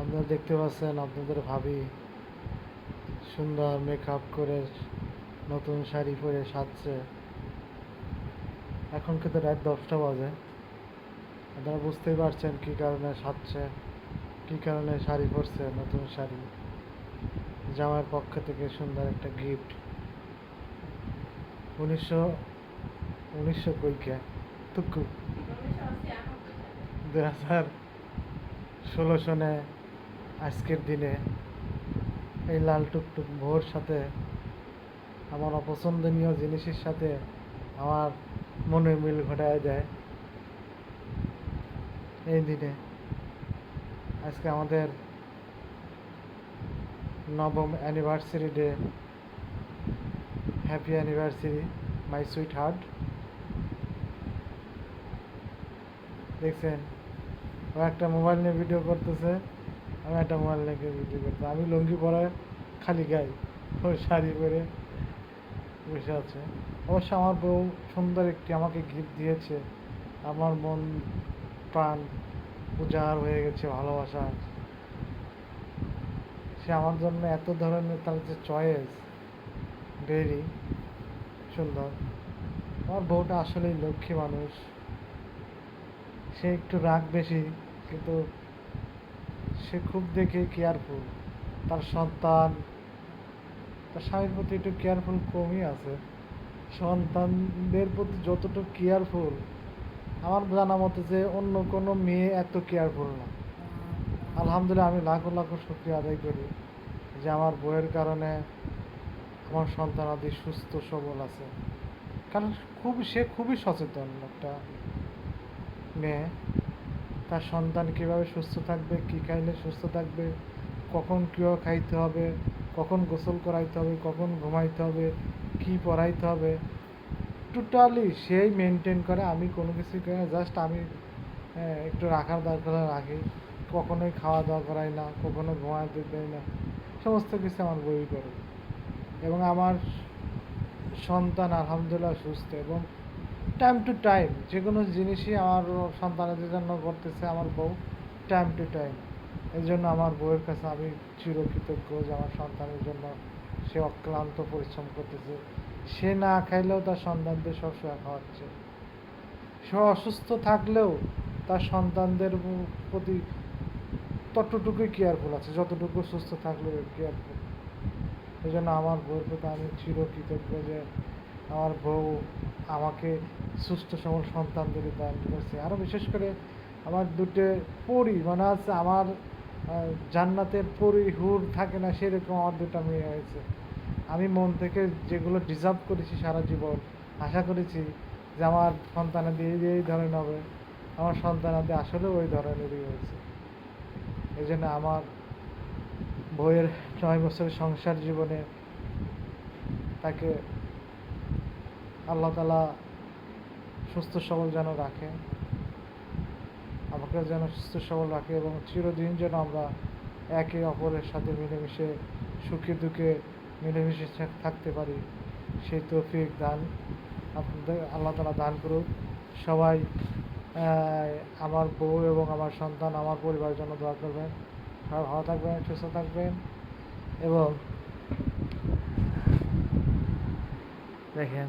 আপনারা দেখতে পাচ্ছেন আপনাদের ভাবি সুন্দর মেকআপ করে নতুন শাড়ি পরে সাজছে। এখন কিন্তু রাত দশটা বাজে। আপনারা বুঝতেই পারছেন কী কারণে সাজছে, কী কারণে শাড়ি পরছে নতুন শাড়ি। জামার পক্ষ থেকে সুন্দর একটা গিফট উনিশশো উনিশশো কইকে তুকু দুই হাজার ষোলো সনে আজকের দিনে এই লাল টুকটুক ভোর সাথে আমার অপছন্দনীয় জিনিসের সাথে আমার মনে মিল ঘটায় দেয়। এই দিনে আজকে আমাদের নবম anniversary day happy anniversary my sweetheart দেখছেন, ও একটা মোবাইল নিয়ে ভিডিও করতেছে। আমি একটা মোবাইল নিয়ে ভিডিও করতে আমি লুঙ্গি পরে খালি গাই ও শাড়ি পরে বসে আছে। অবশ্য আমার বউ সুন্দর একটি আমাকে গিফট দিয়েছে। আমার মন, প্রাণ উজাড় হয়ে গেছে ভালোবাসা। সে আমার জন্য এত ধরনের তার যে চয়েস ভেরি সুন্দর। আমার বউটা আসলেই লক্ষ্মী মানুষ। সে একটু রাগ বেশি, কিন্তু সে খুব দেখে কেয়ারফুল তার সন্তান, তার স্বামীর প্রতি একটু কেয়ারফুল কমই আছে। সন্তানদের প্রতি যতটুকু কেয়ারফুল আমার জানা মতে যে অন্য কোনো মেয়ে এত কেয়ারফুল না। আলহামদুলিল্লাহ, আমি লাখো লাখো শুক্রিয়া আদায় করি যে আমার বইয়ের কারণে আমার সন্তানাদি সুস্থ, সবল আছে। কারণ খুব সে খুবই সচেতন একটা মেয়ে। তার সন্তান কীভাবে সুস্থ থাকবে কী খাইলে সুস্থ থাকবে কখন কীভাবে খাইতে হবে কখন গোসল করাইতে হবে কখন ঘুমাইতে হবে কী পড়াইতে হবে। টোটালি সেই মেনটেন করে আমি কোনো কিছুই করি না জাস্ট আমি হ্যাঁ, একটু রাখার দরকার রাখি। কখনোই খাওয়া দাওয়া করাই না কখনো ঘুমাইতে দেয় না। সমস্ত কিছু আমার বই করে এবং আমার সন্তান আলহামদুলিল্লাহ সুস্থ এবং টাইম টু টাইম যে কোনো জিনিসই আমার সন্তানের জন্য করতেছে আমার বউ টাইম টু টাইম এই জন্য আমার বউয়ের কাছে আমি চিরকৃতজ্ঞ যে আমার সন্তানের জন্য সে অক্লান্ত পরিশ্রম করতেছে। সে না খাইলেও তার সন্তানদের সবসময় খাওয়াচ্ছে। সে অসুস্থ থাকলেও তার সন্তানদের প্রতি ততটুকুই কেয়ারফুল আছে, যতটুকু সুস্থ থাকলেও কেয়ারফুল এই জন্য আমার বউয়ের প্রতি আমি চিরকৃতজ্ঞ যে আমার বউ আমাকে সুস্থ, সবল সন্তানদের দান করেছে। আরও বিশেষ করে আমার দুটো পরি মানে আছে আমার জান্নাতের পরি হুর থাকে না, সেরকম আমার দুটো মেয়ে হয়েছে। আমি মন থেকে যেগুলো ডিজার্ভ করেছি সারা জীবন, আশা করেছি যে আমার সন্তানাদি এই ধরনের হবে। আমার সন্তানাদি আসলে ওই ধরনেরই হয়েছে। এই জন্য আমার বইয়ের নয় বছরের সংসার জীবনে তাকে আল্লাহ তালা সুস্থ সবল যেন রাখে আমাকে যেন সুস্থ সবল রাখে এবং চিরদিন যেন আমরা একে অপরের সাথে মিলেমিশে সুখে দুঃখে মিলেমিশে থাকতে পারি। সেই তৌফিক দান আপনাদের আল্লাহ তালা দান করুক। সবাই আমার বউ এবং আমার সন্তান, আমার পরিবারের জন্য দোয়া করবেন। সবাই ভালো থাকবেন, সুস্থ থাকবেন এবং দেখেন